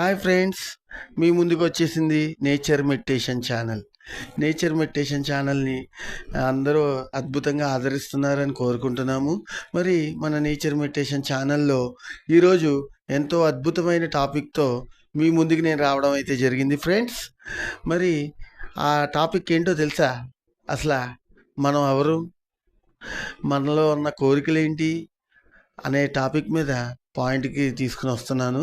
Hi friends మీ ముందుకు వచ్చేసింది nature meditation channel. Nature meditation ఛానల్ని అందరూ అద్భుతంగా ఆదరిస్తున్నారని కోరుకుంటున్నాము. మరి మన నేచర్ మెడిటేషన్ ఛానల్లో ఈరోజు ఎంతో అద్భుతమైన టాపిక్తో మీ ముందుకు నేను రావడం అయితే జరిగింది ఫ్రెండ్స్. మరి ఆ టాపిక్ ఏంటో తెలుసా? అసలు మనం ఎవరు? మనలో ఉన్న కోరికలు ఏంటి అనే టాపిక్ మీద పాయింట్కి తీసుకుని వస్తున్నాను.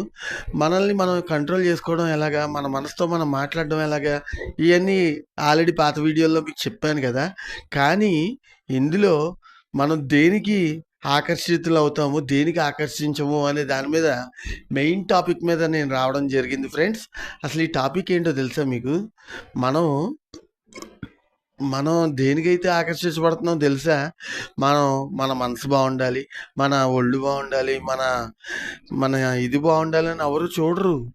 మనల్ని మనం కంట్రోల్ చేసుకోవడం ఎలాగా? మన మనసుతో మనం మాట్లాడడం ఎలాగా? ఇవన్నీ ఆల్రెడీ పాత వీడియోల్లో మీకు చెప్పాను కదా! కానీ ఇందులో మనం దేనికి ఆకర్షితులు అవుతాము? దేనికి ఆకర్షించము? అనే దాని మీద మెయిన్ టాపిక్ మీద నేను రావడం జరిగింది. ఫ్రెండ్స్ అసలు ఈ టాపిక్ ఏంటో తెలుసా మీకు? మనం మనం దేనికైతే ఆకర్షించబడుతున్నాం తెలుసా? మనం మన మనసు బాగుండాలి మన ఒళ్ళు బాగుండాలి మన మన ఇది బాగుండాలి అని ఎవరు చూడరు.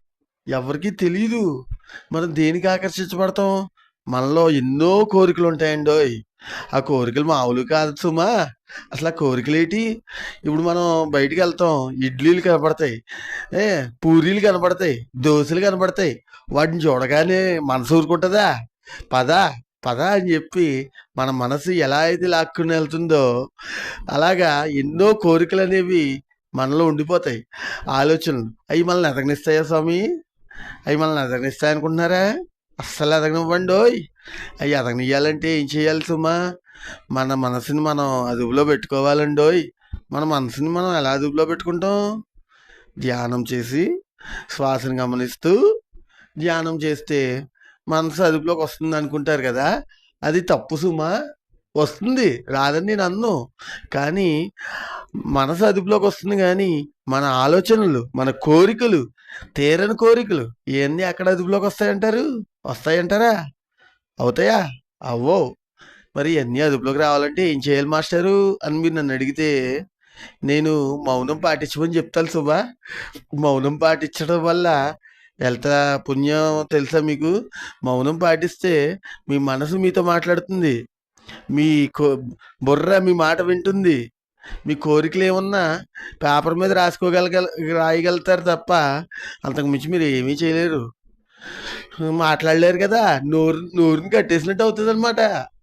ఎవరికి తెలియదు మనం దేనికి ఆకర్షించబడతాం? మనలో ఎన్నో కోరికలు ఉంటాయండోయ్ ఆ కోరికలు మామూలు కాదు సుమా. అసలు ఆ కోరికలు ఏంటి ఇప్పుడు మనం బయటికి వెళ్తాం ఇడ్లీలు కనపడతాయి ఏ పూరీలు కనపడతాయి దోశలు కనపడతాయి. వాటిని చూడగానే మనసు ఊరుకుంటుందా? పదా? పద అని చెప్పి మన మనసు ఎలా అయితే లాక్కుని వెళ్తుందో అలాగా ఎన్నో కోరికలు అనేవి మనలో ఉండిపోతాయి. ఆలోచనలు. అవి మనల్ని ఎదగనిస్తాయా స్వామి? అవి మనల్ని ఎదగనిస్తాయి అనుకుంటున్నారా? అస్సలు ఎదగనివ్వండి ఓయ్. అవి ఎదగనియ్యాలంటే ఏం చేయాలి సుమా? మన మనసుని మనం అదుపులో పెట్టుకోవాలండి ఓయ్. మన మనసుని మనం ఎలా అదుపులో పెట్టుకుంటాం? ధ్యానం చేసి శ్వాసను గమనిస్తూ ధ్యానం చేస్తే మనసు అదుపులోకి వస్తుంది అనుకుంటారు కదా? అది తప్పు సుమా. వస్తుంది. రాదని నేను కానీ మనసు అదుపులోకి వస్తుంది కానీ మన ఆలోచనలు మన కోరికలు తీరని కోరికలు ఇవన్నీ ఎక్కడ అదుపులోకి వస్తాయంటారు? వస్తాయంటారా? అవుతాయా? అవ్వో మరి ఇవన్నీ అదుపులోకి రావాలంటే ఏం చేయాలి మాస్టరు? అని మీరు నన్ను అడిగితే నేను మౌనం పాటించమని చెప్తాను శుభా మౌనం పాటించడం వల్ల ఎంత పుణ్యం తెలుసా మీకు? మౌనం పాటిస్తే మీ మనసు మీతో మాట్లాడుతుంది. మీ కో బుర్ర మీ మాట వింటుంది. మీ కోరికలు ఏమన్నా పేపర్ మీద రాసుకోగలగ రాయగలుగుతారు తప్ప అంతకు మించి మీరు ఏమీ చేయలేరు. మాట్లాడలేరు కదా నోరు నోరుని కట్టేసినట్టు అవుతుంది అనమాట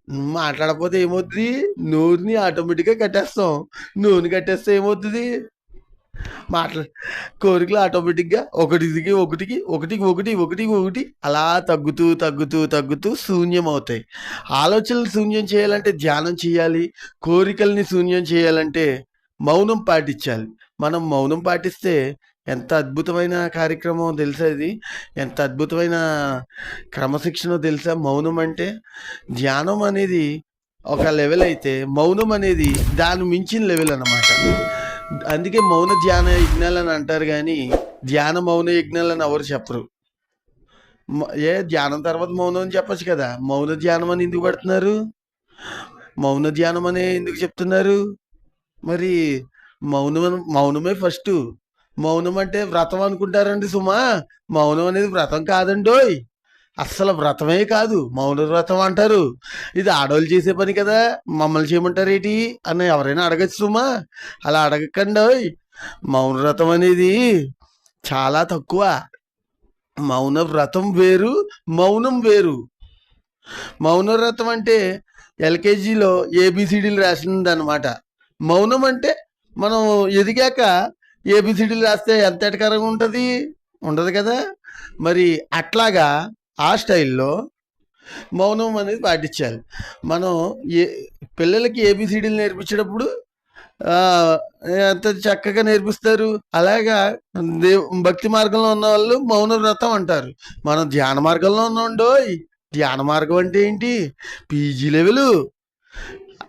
మాట్లాడకపోతే ఏమవుతుంది నోరుని ఆటోమేటిక్గా కట్టేస్తాం. నోరుని కట్టేస్తే ఏమవుతుంది మాట్లా. కోరికలు ఆటోమేటిక్గా ఒకటికి ఒకటికి ఒకటికి ఒకటి ఒకటికి ఒకటి అలా తగ్గుతూ తగ్గుతూ తగ్గుతూ శూన్యం అవుతాయి ఆలోచనలు శూన్యం చేయాలంటే ధ్యానం చేయాలి. కోరికల్ని శూన్యం చేయాలంటే మౌనం పాటించాలి. మనం మౌనం పాటిస్తే ఎంత అద్భుతమైన కార్యక్రమం తెలుసా ఇది? ఎంత అద్భుతమైన క్రమశిక్షణ తెలుసా? మౌనం అంటే ధ్యానం అనేది ఒక లెవెల్ అయితే మౌనం అనేది దాని మించిన లెవెల్ అన్నమాట. అందుకే మౌన ధ్యాన యజ్ఞాలు అని అంటారు కానీ ధ్యాన మౌన యజ్ఞాలు అని ఎవరు చెప్పరు. ఏ ధ్యానం తర్వాత మౌనం అని చెప్పచ్చు కదా. మౌన ధ్యానం అని ఎందుకు పెడుతున్నారు? మౌన ధ్యానం అని ఎందుకు చెప్తున్నారు? మరి మౌనం మౌనమే ఫస్ట్. మౌనం అంటే వ్రతం అనుకుంటారండి సుమా. మౌనం అనేది వ్రతం కాదండోయ్. అస్సలు వ్రతమే కాదు మౌన వ్రతం అంటారు. ఇది ఆడవాళ్ళు చేసే పని కదా మమ్మల్ని చేయమంటారు ఏంటి అని ఎవరైనా అడగచ్చు సుమా. అలా అడగకండి మౌన వ్రతం అనేది చాలా తక్కువ. మౌన వ్రతం వేరు మౌనం వేరు. మౌన వ్రతం అంటే ఎల్కేజీలో ఏబిసిడీలు రాసింది అనమాట మౌనం అంటే మనం ఎదిగాక ఏబిసిడీలు రాస్తే ఎంత ఎటకరంగా ఉంటుంది? ఉండదు కదా. మరి అట్లాగా ఆ స్టైల్లో మౌనం అనేది పాటించాలి. మనం ఏ పిల్లలకి ఏబిసిడీలు నేర్పించేటప్పుడు ఎంత చక్కగా నేర్పిస్తారు అలాగా దేవ్ భక్తి మార్గంలో ఉన్న వాళ్ళు మౌన వ్రతం అంటారు. మనం ధ్యాన మార్గంలో ఉన్నాండో ధ్యాన మార్గం అంటే ఏంటి? PG level.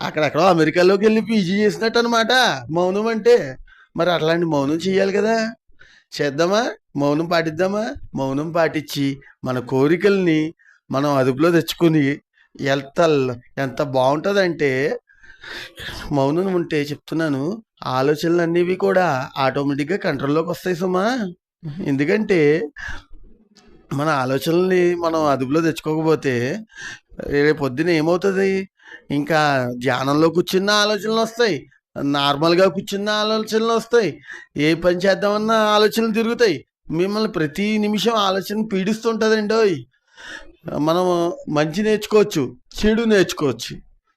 అక్కడెక్కడో అమెరికాలోకి వెళ్ళి పీజీ చేసినట్టు అనమాట మౌనం అంటే మరి అట్లాంటి మౌనం చేయాలి కదా. చేద్దామా? మౌనం పాటిద్దామా? మౌనం పాటించి మన కోరికల్ని మనం అదుపులో తెచ్చుకుని ఎంత ఎంత బాగుంటుందంటే మౌనం ఉంటే చెప్తున్నాను ఆలోచనలు అనేవి కూడా ఆటోమేటిక్గా కంట్రోల్లోకి వస్తాయి సుమా. ఎందుకంటే మన ఆలోచనల్ని మనం అదుపులో తెచ్చుకోకపోతే రేపు పొద్దున ఏమవుతుంది? ఇంకా ధ్యానంలో కూర్చున్న ఆలోచనలు వస్తాయి నార్మల్గా కూర్చున్న ఆలోచనలు వస్తాయి. ఏ పని చేద్దామన్న ఆలోచనలు తిరుగుతాయి. మిమ్మల్ని ప్రతి నిమిషం ఆలోచన పీడిస్తుంటుందండి అవి మనం మంచి నేర్చుకోవచ్చు చెడు నేర్చుకోవచ్చు.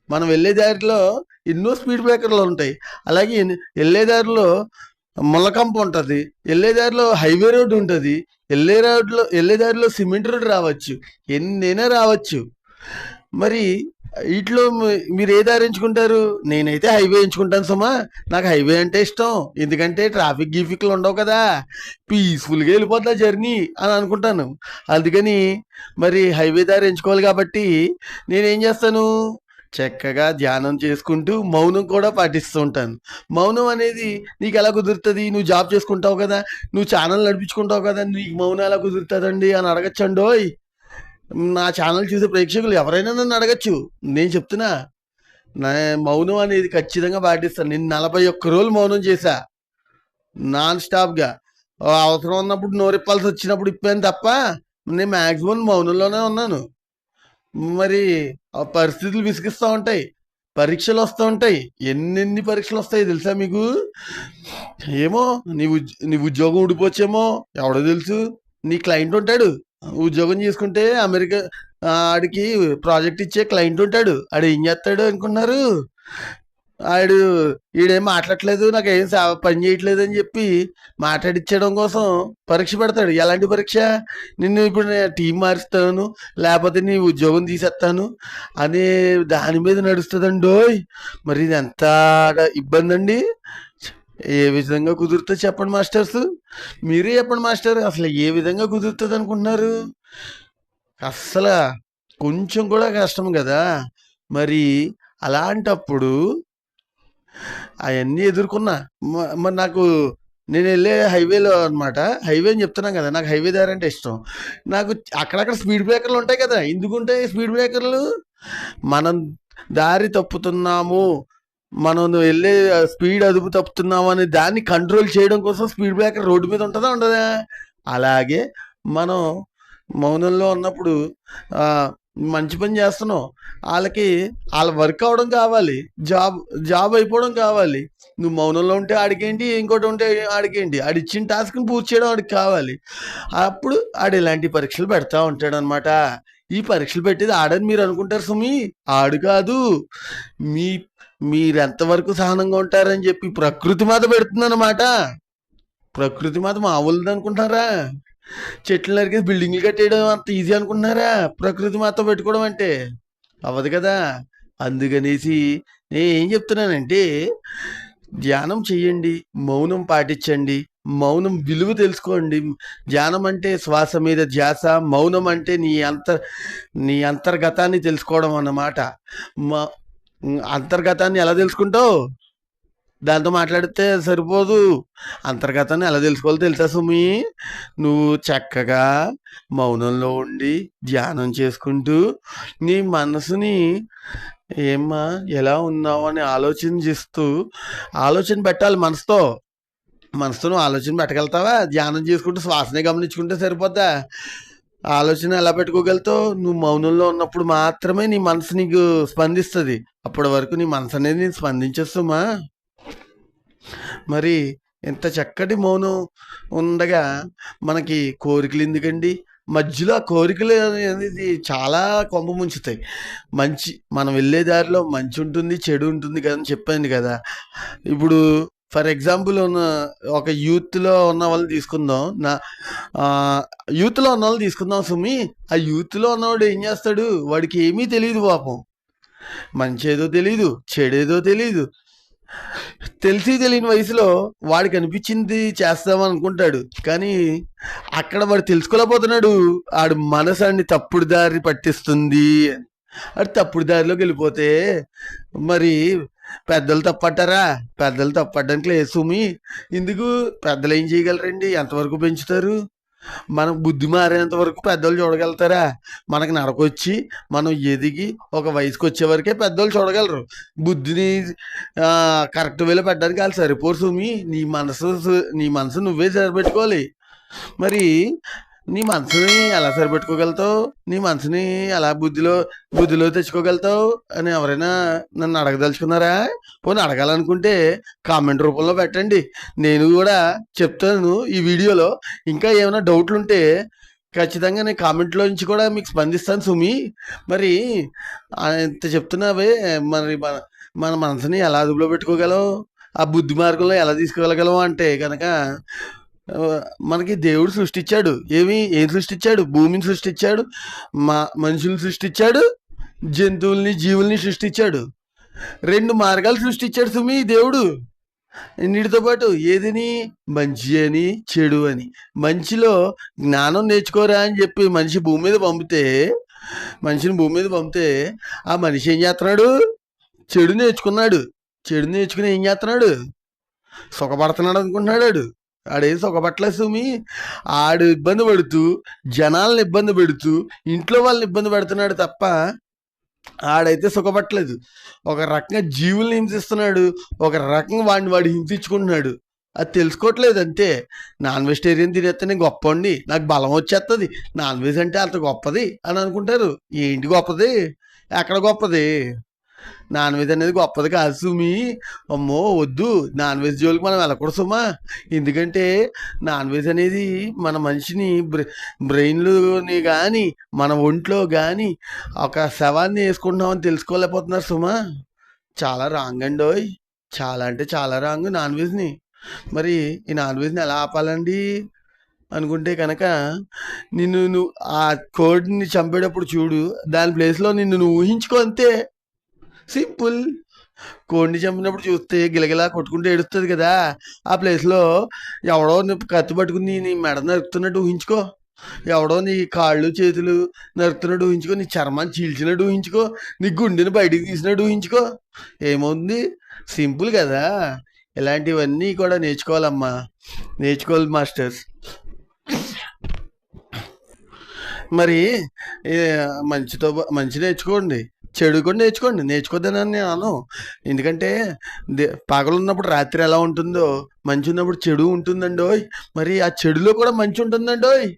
మనం వెళ్ళే దారిలో ఎన్నో స్పీడ్ బ్రేకర్లు ఉంటాయి. అలాగే వెళ్ళే దారిలో ములకంప ఉంటుంది. వెళ్ళే దారిలో హైవే రోడ్డు ఉంటుంది. వెళ్ళే రోడ్లో వెళ్ళే దారిలో సిమెంట్ రోడ్డు రావచ్చు. ఎన్నైనా రావచ్చు. మరి వీటిలో మీరు ఏ దారి ఎంచుకుంటారు? నేనైతే హైవే ఎంచుకుంటాను సుమా. నాకు హైవే అంటే ఇష్టం. ఎందుకంటే ట్రాఫిక్ గీఫిక్లు ఉండవు కదా. పీస్ఫుల్గా వెళ్ళిపోద్దా జర్నీ అని అనుకుంటాను. అందుకని మరి హైవే దారి ఎంచుకోవాలి కాబట్టి నేనేం చేస్తాను? చక్కగా ధ్యానం చేసుకుంటూ మౌనం కూడా పాటిస్తూ ఉంటాను. మౌనం అనేది నీకు ఎలా కుదురుతుంది? నువ్వు జాబ్ చేసుకుంటావు కదా. నువ్వు ఛానల్ నడిపించుకుంటావు కదా. నీకు మౌనం ఎలా కుదురుతుందండి అని అడగచ్చండోయ్. నా ఛానల్ చూసే ప్రేక్షకులు ఎవరైనా నన్ను అడగచ్చు. నేను చెప్తున్నా నా మౌనం అనేది ఖచ్చితంగా పాటిస్తాను నేను నలభై ఒక్క రోజులు మౌనం చేశా. నాన్ స్టాప్గా. అవసరం ఉన్నప్పుడు నోరిప్పాల్సి వచ్చినప్పుడు ఇప్పాను తప్ప నేను మ్యాక్సిమం మౌనంలోనే ఉన్నాను. మరి ఆ పరిస్థితులు విసిగిస్తూ ఉంటాయి. పరీక్షలు వస్తూ ఉంటాయి. ఎన్నెన్ని పరీక్షలు వస్తాయి తెలుసా మీకు? ఏమో నీ ఉద్ నీ ఉద్యోగం ఊడిపోవచ్చేమో ఎవడో తెలుసు. నీ క్లయింట్ ఉంటాడు. ఉద్యోగం చేసుకుంటే అమెరికా ఆడికి ప్రాజెక్ట్ ఇచ్చే క్లయింట్ ఉంటాడు. ఆడు ఏం చేస్తాడు అనుకున్నారు. ఆడు ఈడేం మాట్లాడట్లేదు నాకు ఏం సా- పని చేయట్లేదు అని చెప్పి మాట్లాడిచ్చడం కోసం పరీక్ష పెడతాడు. ఎలాంటి పరీక్ష? నిన్ను ఇప్పుడు టీం మారుస్తాను లేకపోతే నీ ఉద్యోగం తీసేస్తాను అనే దాని మీద నడుస్తుందండోయ్. మరి ఇది ఎంత ఇబ్బంది అండి ఏ విధంగా కుదురుతుంది చెప్పండి మాస్టర్స్? మీరే చెప్పండి మాస్టర్ అసలు ఏ విధంగా కుదురుతుంది అనుకుంటున్నారు అస్సలు కొంచెం కూడా కష్టం కదా. మరి అలాంటప్పుడు అవన్నీ ఎదుర్కొన్నా. మ- మరి నాకు నేను వెళ్ళే హైవేలో అనమాట హైవే అని చెప్తున్నాను కదా నాకు హైవే దారి అంటే ఇష్టం. నాకు అక్కడక్కడ స్పీడ్ బ్రేకర్లు ఉంటాయి కదా ఎందుకుంటాయి స్పీడ్ బ్రేకర్లు? మనం దారి తప్పుతున్నాము. మనం వెళ్ళే స్పీడ్ అదుపు తప్పుతున్నాం అని దాన్ని కంట్రోల్ చేయడం కోసం స్పీడ్ బ్రేకర్ రోడ్డు మీద ఉంటుందా ఉండదా? అలాగే మనం మౌనంలో ఉన్నప్పుడు మంచి పని చేస్తున్నావు వాళ్ళకి వాళ్ళ వర్క్ అవడం కావాలి జాబ్ జాబ్ అయిపోవడం కావాలి. నువ్వు మౌనంలో ఉంటే ఆడికేంటి ఇంకోటి ఉంటే ఆడికేంటి? ఆడి ఇచ్చిన టాస్క్ని పూర్తి చేయడం ఆడికి కావాలి. అప్పుడు ఆడు ఇలాంటి పరీక్షలు పెడతా ఉంటాడు అనమాట ఈ పరీక్షలు పెట్టేది ఆడని మీరు అనుకుంటారు సుమి? ఆడు కాదు. మీ మీరు ఎంతవరకు సహనంగా ఉంటారని చెప్పి ప్రకృతి మాత పెడుతుందన్నమాట. ప్రకృతి మాత మామూలుది అనుకుంటున్నారా? చెట్లు నరికేసి బిల్డింగ్లు కట్టేయడం అంత ఈజీ అనుకుంటున్నారా? ప్రకృతి మాత పెట్టుకోవడం అంటే అవ్వదు కదా? అందుకనేసి నేను ఏం చెప్తున్నానంటే ధ్యానం చెయ్యండి మౌనం పాటించండి మౌనం విలువ తెలుసుకోండి. ధ్యానం అంటే శ్వాస మీద ధ్యాస మౌనం అంటే నీ అంతర్ నీ అంతర్గతాన్ని తెలుసుకోవడం అన్నమాట. మ- అంతర్గతాన్ని ఎలా తెలుసుకుంటావు? దాంతో మాట్లాడితే సరిపోదు. అంతర్గతాన్ని ఎలా తెలుసుకోవాలో తెలుసా సుమి? నువ్వు చక్కగా మౌనంలో ఉండి ధ్యానం చేసుకుంటూ నీ మనసుని ఏమ్మా ఎలా ఉన్నావు అని ఆలోచన చేస్తూ ఆలోచన పెట్టాలి మనసుతో. మనసుతో నువ్వు ఆలోచన పెట్టగలుగుతావా? ధ్యానం చేసుకుంటూ శ్వాసనే గమనించుకుంటే సరిపోద్దా? ఆలోచన ఎలా పెట్టుకోగలుగుతావు? నువ్వు మౌనంలో ఉన్నప్పుడు మాత్రమే నీ మనసు నీకు స్పందిస్తుంది. అప్పటి వరకు నీ మనసు అనేది నేను స్పందించేస్తామా? మరి ఇంత చక్కటి మౌనం ఉండగా మనకి కోరికలు ఎందుకండి? మధ్యలో ఆ కోరికలు అనేది చాలా కొంప ముంచుతాయి. మంచి మనం వెళ్ళే దారిలో మంచి ఉంటుంది చెడు ఉంటుంది కదా అని చెప్పాను కదా. ఇప్పుడు ఫర్ ఎగ్జాంపుల్ ఉన్న ఒక యూత్లో ఉన్న వాళ్ళని తీసుకుందాం. నా యూత్లో ఉన్న వాళ్ళు తీసుకుందాం సుమి. ఆ యూత్లో ఉన్నవాడు ఏం చేస్తాడు? వాడికి ఏమీ తెలియదు పాపం. మంచి ఏదో తెలియదు చెడేదో తెలియదు తెలిసి తెలియని వయసులో వాడికి అనిపించింది చేస్తామని అనుకుంటాడు. కానీ అక్కడ వాడు తెలుసుకోలేకపోతున్నాడు. ఆడు మనసాన్ని తప్పుడు దారి పట్టిస్తుంది. అని. ఆడు తప్పుడు దారిలోకి వెళ్ళిపోతే మరి పెద్దలు తప్పట్టారా పెద్దలు తప్పడానికి లేదు సుమి. ఎందుకు పెద్దలు ఏం చేయగలరండి? ఎంతవరకు పెంచుతారు? మనకు బుద్ధి మారేంత వరకు పెద్దలు చూడగలుగుతారా? మనకు నడకొచ్చి మనం ఎదిగి ఒక వయసుకు వచ్చే వరకే పెద్దోళ్ళు చూడగలరు. బుద్ధిని కరెక్ట్ వేలో పెట్టడానికి వాళ్ళు సరిపోరు సుమి. నీ మనసు నీ మనసు నువ్వే సరిపెట్టుకోవాలి. మరి నీ మనసుని ఎలా సరిపెట్టుకోగలుగుతావు? నీ మనసుని ఎలా బుద్ధిలో బుద్ధిలో తెచ్చుకోగలుగుతావు? అని ఎవరైనా నన్ను అడగదలుచుకున్నారా? పోనీ అడగాలనుకుంటే కామెంట్ రూపంలో పెట్టండి. నేను కూడా చెప్తాను ఈ వీడియోలో. ఇంకా ఏమైనా డౌట్లు ఉంటే ఖచ్చితంగా నేను కామెంట్లో నుంచి కూడా మీకు స్పందిస్తాను సుమి. మరి ఇంత చెప్తున్నావే మరి మన మన మనసుని ఎలా అదుపులో పెట్టుకోగలం ఆ బుద్ధి మార్గంలో ఎలా తీసుకోగలగలం అంటే కనుక మనకి దేవుడు సృష్టించాడు ఏమి? ఏం సృష్టించాడు భూమిని సృష్టించాడు మా మనుషుల్ని సృష్టించాడు జంతువుల్ని జీవుల్ని సృష్టించాడు రెండు మార్గాలు సృష్టించాడు సుమి దేవుడు. నీటితో పాటు ఏదిని? మంచి అని చెడు అని. మంచిలో జ్ఞానం నేర్చుకోరా అని చెప్పి మనిషి భూమి మీద పంపితే మనిషిని భూమి మీద పంపితే ఆ మనిషి ఏం చేస్తున్నాడు? చెడు నేర్చుకున్నాడు. చెడు నేర్చుకుని ఏం చేస్తున్నాడు? సుఖపడుతున్నాడు అనుకుంటున్నాడు ఆడేసి ఒక బట్టల సుమి? ఆడు ఇబ్బంది పడుతూ జనాలను ఇబ్బంది పెడుతూ ఇంట్లో వాళ్ళని ఇబ్బంది పెడుతున్నాడు తప్ప ఆడైతే సుఖపట్టలేదు ఒక రకంగా జీవుల్ని హింసిస్తున్నాడు ఒక రకంగా వాడిని వాడు హింసించుకుంటున్నాడు. అది తెలుసుకోవట్లేదు అంతే. నాన్ వెజిటేరియన్ తినేస్తేనే గొప్ప అండి నాకు బలం వచ్చేస్తుంది నాన్ వెజ్ అంటే అంత గొప్పది అని అనుకుంటారు. ఏంటి గొప్పది? ఎక్కడ గొప్పది? నాన్ వెజ్ అనేది గొప్పది కాదు సుమి. అమ్మో వద్దు. నాన్ వెజ్ జోలికి మనం వెళ్ళకూడదు సుమా. ఎందుకంటే నాన్ వెజ్ అనేది మన మనిషిని బ్రె బ్రెయిన్లోని కానీ మన ఒంట్లో కానీ ఒక శవాన్ని వేసుకుంటున్నామని తెలుసుకోలేకపోతున్నారు సుమా. చాలా రాంగ్ అండి ఓయ్. చాలా అంటే చాలా రాంగ్ నాన్ వెజ్ని. మరి ఈ నాన్ వెజ్ని ఎలా ఆపాలండి? అనుకుంటే కనుక నిన్ను నువ్వు ఆ కోడ్ని చంపేటప్పుడు చూడు. దాని ప్లేస్లో నిన్ను నువ్వు ఊహించుకో అంతే. సింపుల్. కోడిని చంపినప్పుడు చూస్తే గిలగిలా కొట్టుకుంటూ ఏడుస్తుంది కదా. ఆ ప్లేస్లో ఎవడో కత్తి పట్టుకుని నీ మెడ నరుకుతున్నట్టు ఊహించుకో. ఎవడో నీ కాళ్ళు చేతులు నరుకుతున్నట్టు ఊహించుకో. నీ చర్మాన్ని చీల్చినట్టు ఊహించుకో. నీ గుండెని బయటికి తీసినట్టు ఊహించుకో. ఏమవుతుంది సింపుల్ కదా. ఇలాంటివన్నీ కూడా నేర్చుకోవాలమ్మా. నేర్చుకోవాలి మాస్టర్స్. మరి మంచితో మంచి నేర్చుకోండి. చెడు కూడా నేర్చుకోండి. నేర్చుకోద్దానని నేను అను ఎందుకంటే దే- పగలు ఉన్నప్పుడు రాత్రి ఎలా ఉంటుందో మంచి ఉన్నప్పుడు చెడు ఉంటుందండోయ్. మరి ఆ చెడులో కూడా మంచి ఉంటుందండోయ్.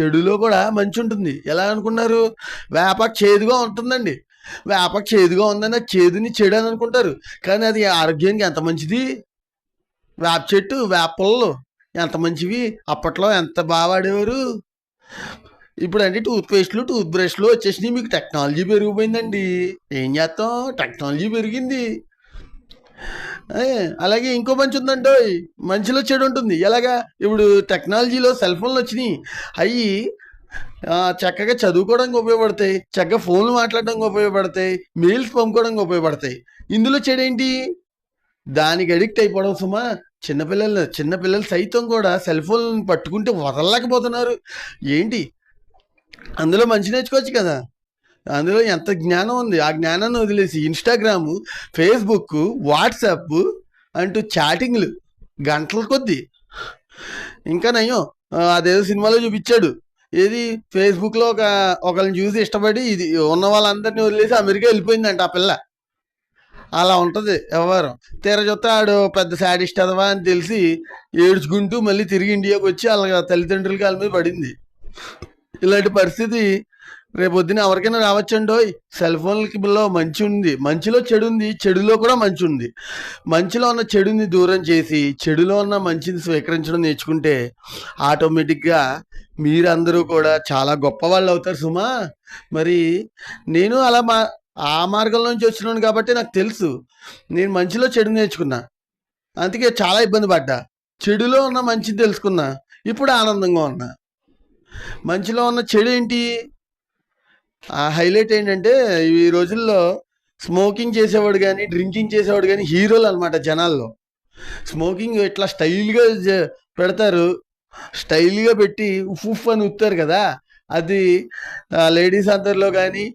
చెడులో కూడా మంచి ఉంటుంది. ఎలా అనుకున్నారు? వేప చేదుగా ఉంటుందండి. వేప చేదుగా ఉందని ఆ చేదుని చెడు అని అనుకుంటారు. కానీ అది ఆరోగ్యానికి ఎంత మంచిది? వేప చెట్టు వేప ఎంత మంచివి? అప్పట్లో ఎంత బాగా వాడేవారు? ఇప్పుడు అంటే టూత్ పేస్ట్లు టూత్ బ్రష్లు వచ్చేసినాయి. మీకు టెక్నాలజీ పెరిగిపోయిందండి. ఏం చేస్తాం? టెక్నాలజీ పెరిగింది. అలాగే ఇంకో మంచి ఉందంటో మంచిలో చెడు ఉంటుంది. ఎలాగా? ఇప్పుడు టెక్నాలజీలో సెల్ ఫోన్లు వచ్చినాయి. అవి చక్కగా చదువుకోవడానికి ఉపయోగపడతాయి. చక్కగా ఫోన్లు మాట్లాడడానికి ఉపయోగపడతాయి. మెయిల్స్ పంపుకోవడానికి ఉపయోగపడతాయి. ఇందులో చెడేంటి? దానికి అడిక్ట్ అయిపోవడం సుమా. చిన్నపిల్లలు చిన్నపిల్లలు సైతం కూడా సెల్ ఫోన్ పట్టుకుంటే వదలలేకపోతున్నారు. ఏంటి? అందులో మంచి నేర్చుకోవచ్చు కదా. అందులో ఎంత జ్ఞానం ఉంది. ఆ జ్ఞానాన్ని వదిలేసి ఇన్స్టాగ్రాము ఫేస్బుక్ వాట్సాప్ అంటూ చాటింగ్లు గంటల కొద్దీ. ఇంకా నయ్యో అదేదో సినిమాలో చూపించాడు. ఏది? ఫేస్బుక్లో ఒక ఒకరిని చూసి ఇష్టపడి ఇది ఉన్న వాళ్ళందరినీ వదిలేసి అమెరికా వెళ్ళిపోయిందంట ఆ పిల్ల. అలా ఉంటుంది వ్యవహారం. తీర చూస్తే ఆడు పెద్ద శాడిస్ట్ అదవా అని తెలిసి ఏడ్చుకుంటూ మళ్ళీ తిరిగి ఇండియాకి వచ్చి వాళ్ళ తల్లిదండ్రులకి వాళ్ళ మీద పడింది. ఇలాంటి పరిస్థితి రేపొద్దున ఎవరికైనా రావచ్చండో సెల్ ఫోన్లో మంచి ఉంది. మంచిలో చెడు ఉంది. చెడులో కూడా మంచి ఉంది. మంచిలో ఉన్న చెడుని దూరం చేసి చెడులో ఉన్న మంచిని స్వీకరించడం నేర్చుకుంటే ఆటోమేటిక్గా మీరందరూ కూడా చాలా గొప్ప వాళ్ళు అవుతారు సుమా. మరి నేను అలా మా ఆ మార్గంలో నుంచి వచ్చినాను కాబట్టి నాకు తెలుసు. నేను మంచిలో చెడు నేర్చుకున్నా. అందుకే చాలా ఇబ్బంది పడ్డా. చెడులో ఉన్న మంచిని తెలుసుకున్నా. ఇప్పుడు ఆనందంగా ఉన్నా. మంచిలో ఉన్న చెడు ఏంటి? ఆ హైలైట్ ఏంటంటే ఈ రోజుల్లో స్మోకింగ్ చేసేవాడు కానీ డ్రింకింగ్ చేసేవాడు కానీ హీరోలు అనమాట జనాల్లో. స్మోకింగ్ ఇట్లా స్టైల్గా పెడతారు? స్టైల్గా పెట్టి ఉఫ్ అని ఉత్తారు కదా? అది లేడీస్ అందరిలో కానీ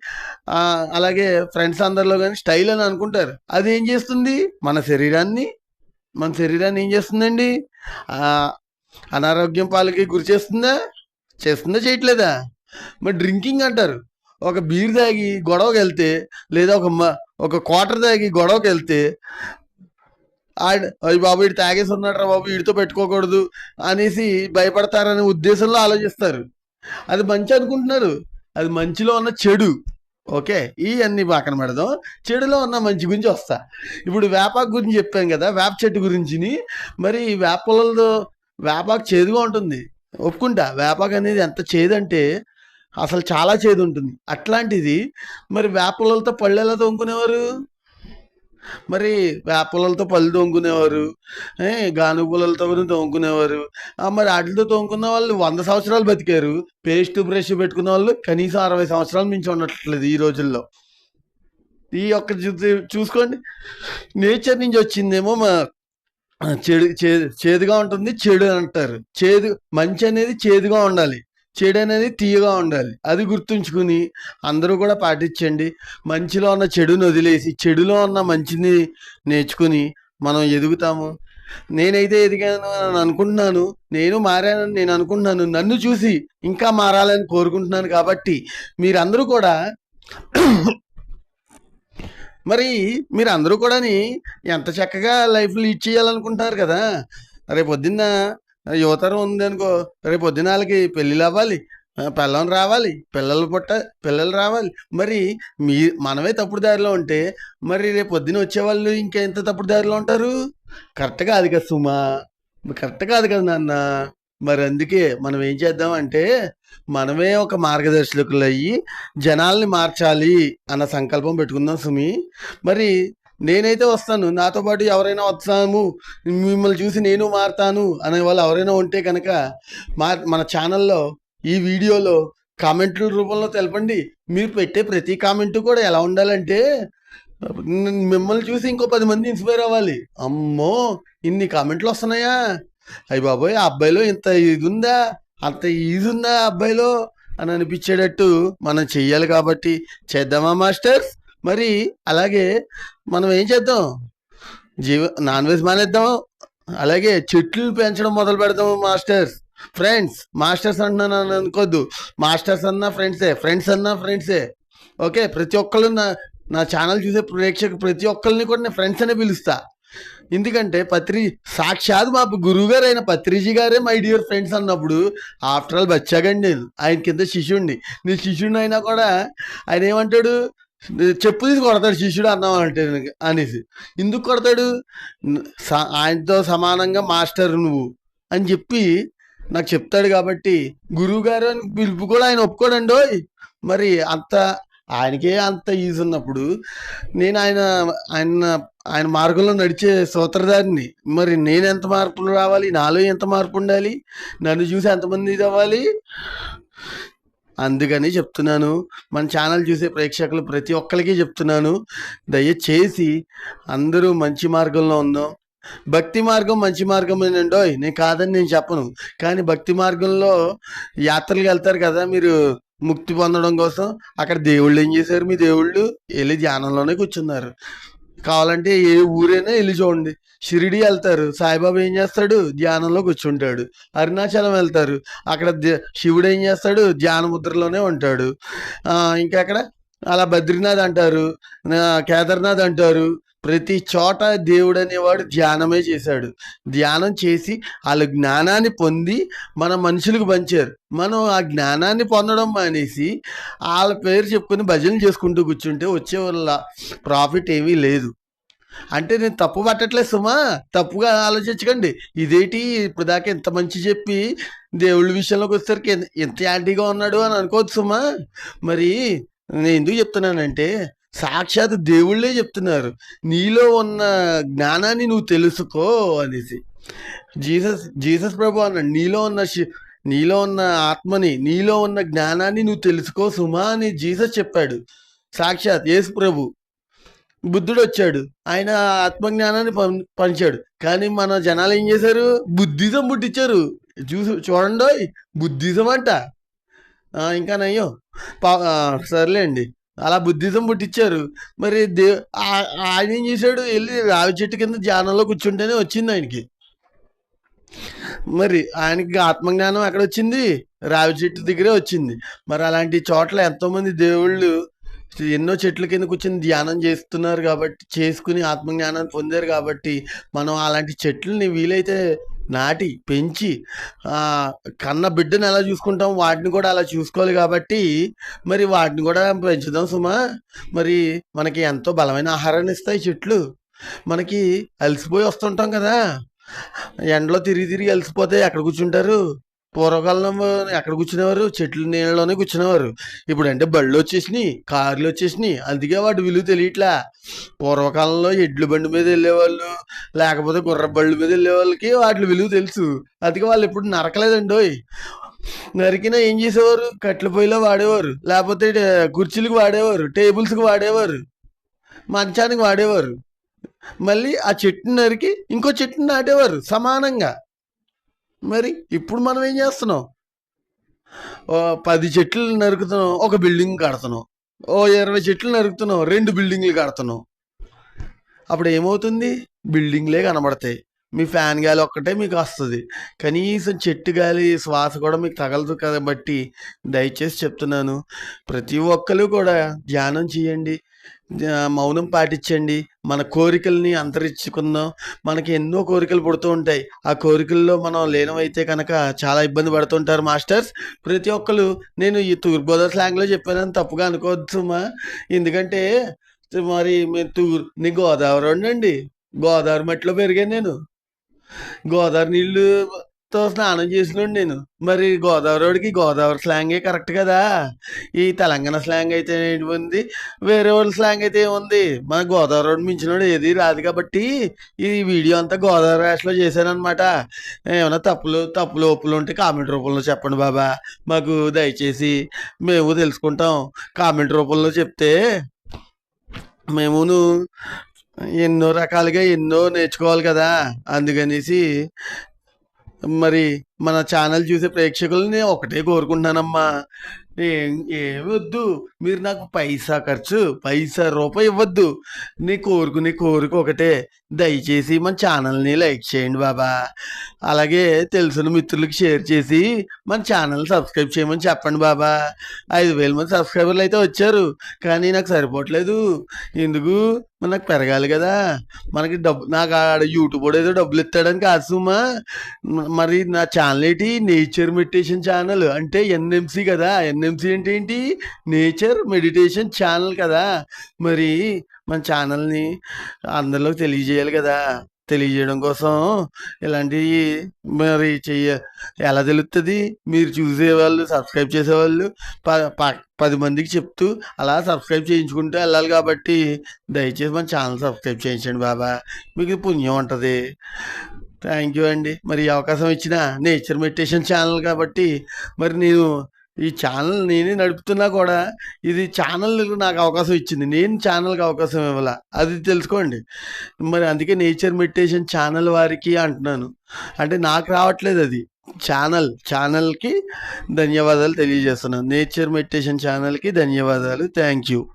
అలాగే ఫ్రెండ్స్ అందరిలో కానీ స్టైల్ అని అనుకుంటారు. అది ఏం చేస్తుంది? మన శరీరాన్ని మన శరీరాన్ని ఏం చేస్తుందండి? అనారోగ్యం పాలకి గురి చేస్తుందా? చేస్తుందా చేయట్లేదా? మరి డ్రింకింగ్ అంటారు. ఒక బీర్ తాగి గొడవకి వెళ్తే లేదా ఒక ఒక క్వార్టర్ తాగి గొడవకి వెళ్తే ఆడ అయ్యి బాబు వీడు తాగేసి ఉన్నాడు రా బాబు వీడితో పెట్టుకోకూడదు అనేసి భయపడతారనే ఉద్దేశంలో ఆలోచిస్తారు. అది మంచి అనుకుంటున్నారు. అది మంచిలో ఉన్న చెడు. ఓకే? ఈ అన్ని పక్కన పెడదాం. చెడులో ఉన్న మంచి గురించి వస్తా. ఇప్పుడు వేపాకు గురించి చెప్పాం కదా వేప చెట్టు గురించిని. మరి ఈ వేప పొలంలో వేపాకు చేదుగా ఉంటుంది. ఒప్పుకుంటా. వేపాకు అనేది ఎంత చేదంటే అసలు చాలా చేదు ఉంటుంది అట్లాంటిది మరి వేపలతో పళ్ళు ఎలా తోముకునేవారు? మరి వేపలతో పళ్ళు తోముకునేవారు? ఏ, గానుగ కూడా తోముకునేవారు? మరి వాటితో తోముకున్న వాళ్ళు వంద సంవత్సరాలు బతికారు. పేస్ట్ బ్రష్ పెట్టుకున్న వాళ్ళు కనీసం అరవై సంవత్సరాలు మించి ఉండట్లేదు ఈ రోజుల్లో. ఈ యొక్క చూ- చూసుకోండి. నేచర్ నుంచి వచ్చిందేమో మా చెడు చేదు చేదుగా ఉంటుంది చెడు అంటారు. చేదు మంచి అనేది చేదుగా ఉండాలి. చెడు అనేది తీయగా ఉండాలి. అది గుర్తుంచుకుని అందరూ కూడా పాటించండి. మంచిలో ఉన్న చెడుని వదిలేసి చెడులో ఉన్న మంచిని నేర్చుకుని మనం ఎదుగుతాము. నేనైతే ఎదిగాను అని అనుకుంటున్నాను. నేను మారానని నేను అనుకుంటున్నాను. నన్ను చూసి ఇంకా మారాలని కోరుకుంటున్నాను కాబట్టి మీరందరూ కూడా మరి మీరు అందరూ కూడాని ఎంత చక్కగా లైఫ్ లీడ్ చేయాలనుకుంటున్నారు కదా? రేపు పొద్దున్న యువతరం ఉంది అనుకో రేపు పొద్దున్న వాళ్ళకి పెళ్ళిళ్ళు అవ్వాలి ఆ, పిల్లం రావాలి పిల్లలు పుట్ట పిల్లలు రావాలి. మరి మీ మనమే తప్పుడు దారిలో ఉంటే మరి రేపు పొద్దున వచ్చేవాళ్ళు ఎంత తప్పుడు దారిలో ఉంటారు? కరెక్ట్ కాదు కదా సుమా? కరెక్ట్ కాదు కదా నాన్న? మరి అందుకే మనం ఏం చేద్దాం అంటే మనమే ఒక మార్గదర్శకులు అయ్యి జనాల్ని మార్చాలి అన్న సంకల్పం పెట్టుకుందాం సుమి. మరి నేనైతే వస్తాను. నాతో పాటు ఎవరైనా వస్తాము మిమ్మల్ని చూసి నేను మారుతాను అనే వాళ్ళు ఎవరైనా ఉంటే కనుక మా మన ఛానల్లో ఈ వీడియోలో కామెంట్ల రూపంలో తెలపండి. మీరు పెట్టే ప్రతి కామెంట్ కూడా ఎలా ఉండాలంటే మిమ్మల్ని చూసి ఇంకో పది మంది ఇన్స్పైర్ అవ్వాలి. అమ్మో! ఇన్ని కామెంట్లు వస్తున్నాయా? అయ్యి బాబోయ్ ఆ అబ్బాయిలో ఇంత ఇది ఉందా అంత ఇది ఉందా ఆ అబ్బాయిలో? అని అనిపించేటట్టు మనం చెయ్యాలి కాబట్టి చేద్దామా మాస్టర్స్? మరి అలాగే మనం ఏం చేద్దాం? జీవ నాన్ వెజ్ మానేద్దాం. అలాగే చెట్లు పెంచడం మొదలు పెడదాము మాస్టర్స్. ఫ్రెండ్స్ మాస్టర్స్ అంటున్నాను అని అనుకోద్దు. మాస్టర్స్ అన్నా ఫ్రెండ్సే ఫ్రెండ్స్ అన్నా ఫ్రెండ్సే. ఓకే ప్రతి ఒక్కళ్ళు నా నా ఛానల్ చూసే ప్రేక్షకు ప్రతి ఒక్కరిని కూడా నేను ఫ్రెండ్స్ అనే పిలుస్తా. ఎందుకంటే పత్రి సాక్షాత్ మా గురువు గారు అయిన పత్రిజీ గారే మై డియర్ ఫ్రెండ్స్ అన్నప్పుడు ఆఫ్టర్ ఆల్ బచ్చాగండి నేను. ఆయన కింద శిష్యుడిని నీ శిష్యుడిని అయినా కూడా ఆయన ఏమంటాడు? చెప్పు తీసి కొడతాడు శిష్యుడు అన్నాం అంటే అనేసి. ఎందుకు కొడతాడు? స- ఆయనతో సమానంగా మాస్టర్ నువ్వు అని చెప్పి నాకు చెప్తాడు కాబట్టి గురువు గారు అని పిలుపు కూడా ఆయన ఒప్పుకోడండి ఓయ్. మరి అంత ఆయనకే అంత ఈజీ ఉన్నప్పుడు నేను ఆయన ఆయన ఆయన మార్గంలో నడిచే సూత్రధారిని. మరి నేను ఎంత మార్పులు రావాలి? నాలో ఎంత మార్పు ఉండాలి? నన్ను చూసి ఎంతమంది ఇది అవ్వాలి? అందుకని చెప్తున్నాను. మన ఛానల్ చూసే ప్రేక్షకులు ప్రతి ఒక్కరికి చెప్తున్నాను. దయచేసి అందరూ మంచి మార్గంలో ఉందాం. భక్తి మార్గం మంచి మార్గమేనండోయ్ నేను కాదని నేను చెప్పను. కానీ భక్తి మార్గంలో యాత్రలకు వెళ్తారు కదా మీరు. ముక్తి పొందడం కోసం అక్కడ దేవుళ్ళు ఏం చేశారు? మీ దేవుళ్ళు వెళ్ళి ధ్యానంలోనే కూర్చున్నారు. కావాలంటే ఏ ఊరైనా వెళ్ళి చూడండి. షిరిడి వెళ్తారు. సాయిబాబా ఏం చేస్తాడు? ధ్యానంలో కూర్చుంటాడు. అరుణాచలం వెళ్తారు. అక్కడ శివుడు ఏం చేస్తాడు? ధ్యాన ముద్రలోనే ఉంటాడు. ఇంకా అక్కడ అలా బద్రీనాథ్ అంటారు. కేదార్నాథ్ అంటారు. ప్రతి చోట దేవుడు అనేవాడు ధ్యానమే చేశాడు. ధ్యానం చేసి వాళ్ళ జ్ఞానాన్ని పొంది మన మనుషులకు పంచారు. మనం ఆ జ్ఞానాన్ని పొందడం మానేసి వాళ్ళ పేరు చెప్పుకొని భజనలు చేసుకుంటూ కూర్చుంటే వచ్చే వల్ల ప్రాఫిట్ ఏమీ లేదు. అంటే నేను తప్పు పట్టట్లేదు సుమా తప్పుగా ఆలోచించకండి. ఇదేంటి ఇప్పుడు దాకా ఇంత మంచి చెప్పి దేవుళ్ళ విషయంలోకి వచ్చేసరికి ఎంత యాంటీగా ఉన్నాడు అని అనుకోవచ్చు సుమా. మరి నేను ఎందుకు చెప్తున్నానంటే సాక్షాత్ దేవుళ్ళే చెప్తున్నారు. నీలో ఉన్న జ్ఞానాన్ని నువ్వు తెలుసుకో అనేసి. జీసస్ జీసస్ ప్రభు అన్నాడు నీలో ఉన్న నీలో ఉన్న ఆత్మని నీలో ఉన్న జ్ఞానాన్ని నువ్వు తెలుసుకో సుమా అని జీసస్ చెప్పాడు. సాక్షాత్ యేసు ప్రభు బుద్ధుడు వచ్చాడు ఆయన ఆత్మజ్ఞానాన్ని పం- పంచాడు. కానీ మన జనాలు ఏం చేశారు? బుద్ధిజం పుట్టించారు. చూసు చూడండి బుద్ధిజం అంట. ఇంకా నయ్యో. పా సర్లేండి. అలా బుద్ధిజం పుట్టించారు మరి దే ఆయన ఏం చేశాడు? వెళ్ళి రావి చెట్టు కింద ధ్యానంలో కూర్చుంటేనే వచ్చింది ఆయనకి. మరి ఆయనకి ఆత్మజ్ఞానం ఎక్కడ వచ్చింది? రావి చెట్టు దగ్గరే వచ్చింది. మరి అలాంటి చోట్ల ఎంతోమంది దేవుళ్ళు ఎన్నో చెట్ల కింద కూర్చొని ధ్యానం చేస్తున్నారు కాబట్టి చేసుకుని ఆత్మజ్ఞానాన్ని పొందారు కాబట్టి మనం అలాంటి చెట్లని వీలైతే నాటి పెంచి కన్న బిడ్డను ఎలా చూసుకుంటాం? వాటిని కూడా అలా చూసుకోవాలి కాబట్టి మరి వాటిని కూడా పెంచుదాం సుమా. మరి మనకి ఎంతో బలమైన ఆహారాన్ని ఇస్తాయి చెట్లు. మనకి అలసిపోయి వస్తుంటాం కదా. ఎండలో తిరిగి తిరిగి అలసిపోతే ఎక్కడ కూర్చుంటారు? పూర్వకాలం ఎక్కడ కూర్చునేవారు? చెట్ల నీళ్ళలోనే కూర్చునేవారు. ఇప్పుడు అంటే బళ్ళు వచ్చేసినాయి కార్లు వచ్చేసినాయి. అందుకే వాటి విలువ తెలియట్లా. పూర్వకాలంలో ఎడ్ల బండి మీద వెళ్ళేవాళ్ళు లేకపోతే గుర్ర బళ్ళు మీద వెళ్ళే వాళ్ళకి వాటి విలువ తెలుసు. అందుకే వాళ్ళు ఎప్పుడు నరకలేదండోయ్ నరికినా ఏం చేసేవారు? కట్ల పొయ్యిలో వాడేవారు. లేకపోతే కుర్చీలకు వాడేవారు టేబుల్స్కి వాడేవారు మంచానికి వాడేవారు. మళ్ళీ ఆ చెట్టుని నరికి ఇంకో చెట్టుని నాటేవారు సమానంగా. మరి ఇప్పుడు మనం ఏం చేస్తున్నాం? ఓ పది చెట్లు నరుకుతున్నాం ఒక బిల్డింగ్ కడుతున్నాం. ఓ ఇరవై చెట్లు నరుకుతున్నాం రెండు బిల్డింగ్లు కడుతున్నాం. అప్పుడు ఏమవుతుంది? బిల్డింగ్లే కనబడతాయి. మీ ఫ్యాన్ గాలి ఒక్కటే మీకు వస్తుంది. కనీసం చెట్టు గాలి శ్వాస కూడా మీకు తగలదు కాబట్టి దయచేసి చెప్తున్నాను. ప్రతి ఒక్కరు కూడా ధ్యానం చేయండి. మౌనం పాటించండి. మన కోరికల్ని అంతరించుకుందాం. మనకి ఎన్నో కోరికలు పుడుతూ ఉంటాయి. ఆ కోరికల్లో మనం లేనవైతే కనుక చాలా ఇబ్బంది పడుతుంటారు మాస్టర్స్. ప్రతి ఒక్కరు నేను ఈ తూర్పుగోదావరి స్లాంగ్లో చెప్పానని తప్పుగా అనుకోవచ్చు మా ఎందుకంటే మరి మీరు తూర్ నీ గోదావరి అండి. గోదావరి మట్టిలో పెరిగాను నేను. గోదావరి నీళ్ళు తో స్నానం చేసినోడు నేను. మరి గోదావరికి గోదావరి స్లాంగే కరెక్ట్ కదా? ఈ తెలంగాణ స్లాంగ్ అయితే ఏంటి వేరే వాళ్ళ స్లాంగ్ అయితే ఏముంది? మన గోదావరి మించినోడు ఏది రాదు కాబట్టి ఈ వీడియో అంతా గోదావరి యాష్లో చేశానమాట ఏమైనా తప్పులు తప్పులు ఒప్పులు ఉంటే కామెంట్ రూపంలో చెప్పండి బాబా. మాకు దయచేసి మేము తెలుసుకుంటాం. కామెంట్ రూపంలో చెప్తే మేమును ఎన్నో రకాలుగా ఎన్నో నేర్చుకోవాలి కదా? అందుకనేసి మరి మన ఛానల్ చూసే ప్రేక్షకులని ఒకటే కోరుకుంటున్నానమ్మా. ఏం ఏమి వద్దు మీరు నాకు పైసా ఖర్చు పైసా రూపాయి ఇవ్వద్దు. నీ కోరుకునే కోరిక ఒకటే. దయచేసి మన ఛానల్ని లైక్ చేయండి బాబా. అలాగే తెలిసిన మిత్రులకు షేర్ చేసి మన ఛానల్ సబ్స్క్రైబ్ చేయమని చెప్పండి బాబా. ఐదు వేల మంది సబ్స్క్రైబర్లు అయితే వచ్చారు కానీ నాకు సరిపోవట్లేదు. ఎందుకు? మరి నాకు పెరగాలి కదా. మనకి డబ్బు నాకు ఆడ యూట్యూబ్ కూడా ఏదో డబ్బులు ఇస్తాడని కాసుమా మరి నా ఛానల్ ఏంటి? నేచర్ మెడిటేషన్ ఛానల్ అంటే ఎన్ఎంసి కదా. ఎన్ఎంసి అంటే ఏంటి? నేచర్ మెడిటేషన్ ఛానల్ కదా. మరి మన ఛానల్ని అందరిలోకి తెలియజేయాలి కదా. తెలియజేయడం కోసం ఇలాంటివి మరి చెయ్య ఎలా తెలుస్తుంది మీరు చూసేవాళ్ళు సబ్స్క్రైబ్ చేసేవాళ్ళు ప ప- పది మందికి చెప్తూ అలా సబ్స్క్రైబ్ చేయించుకుంటూ వెళ్ళాలి కాబట్టి దయచేసి మన ఛానల్ సబ్స్క్రైబ్ చేయించండి బాబా. మీకు పుణ్యం ఉంటుంది. థ్యాంక్ యూ అండి. మరి అవకాశం ఇచ్చిన నేచర్ మెడిటేషన్ ఛానల్ కాబట్టి మరి నేను ఈ ఛానల్ నేనే నడుపుతున్నా కూడా ఇది ఛానల్ నాకు అవకాశం ఇచ్చింది. నేను ఛానల్కి అవకాశం ఇవ్వాల? అది తెలుసుకోండి. మరి అందుకే నేచర్ మెడిటేషన్ ఛానల్ వారికి అంటున్నాను. అంటే నాకు రావట్లేదు అది. ఛానల్ ఛానల్కి ధన్యవాదాలు తెలియజేస్తున్నాను. నేచర్ మెడిటేషన్ ఛానల్కి ధన్యవాదాలు. Thank you.